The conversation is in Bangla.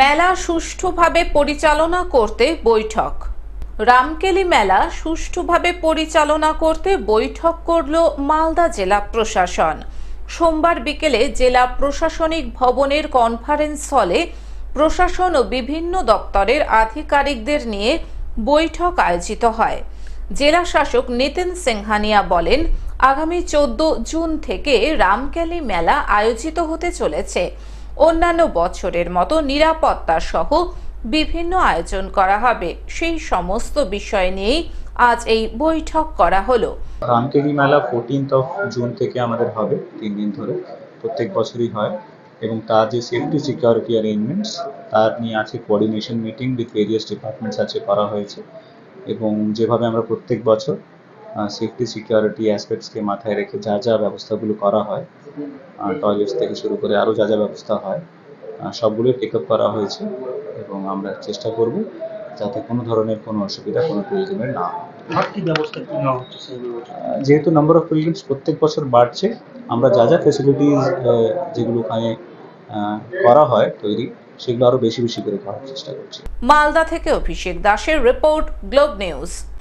মেলা সুষ্ঠুভাবে পরিচালনা করতে বৈঠক। রামকেলি মেলা সুষ্ঠুভাবে পরিচালনা করতে বৈঠক করল মালদা জেলা প্রশাসন। সোমবার বিকেলে জেলা প্রশাসনিক ভবনের কনফারেন্স হলে প্রশাসন ও বিভিন্ন দপ্তরের আধিকারিকদের নিয়ে বৈঠক আয়োজিত হয়। জেলা শাসক নিতিন সিংহানিয়া বলেন, আগামী চোদ্দ জুন থেকে রামকেলি মেলা আয়োজিত হতে চলেছে। অন্যান্য বছরের মতো নিরাপত্তা সহ বিভিন্ন আয়োজন করা হবে। সেই সমস্ত বিষয় নিয়েই আজ এই বৈঠক করা হলো। রামকেলি মেলা ফোরটিন্থ অফ জুন থেকে আমাদের হবে, তিন দিন ধরে, প্রত্যেক বছরই হয়। এবং তার যে সেফটি সিকিউরিটি অ্যারেঞ্জমেন্টস তার নিয়ে আছে coordination meeting with various departments আছে করা হয়েছে। এবং যেভাবে আমরা প্রত্যেক বছর সেফটি সিকিউরিটি অ্যাসপেক্টসকে মাথায় রেখে যা যা ব্যবস্থাগুলো করা হয় টয়লেটস থেকে শুরু করে আরও যা যা ব্যবস্থা হয় সবগুলোই টেক আপ করা হয়েছে এবং আমরা চেষ্টা করব যাতে কোনো ধরনের কোনো অসুবিধা কোনো প্রয়োজনের না হয়। যেহেতু নাম্বার অফ পিলগ্রিমস প্রত্যেক বছর বাড়ছে আমরা যা যা ফেসিলিটিস যেগুলো ওখানে করা হয় তৈরি সেগুলো আরও বেশি বেশি করে করার চেষ্টা করছি। মালদা থেকে অভিষেক দাসের রিপোর্ট গ্লোব নিউজ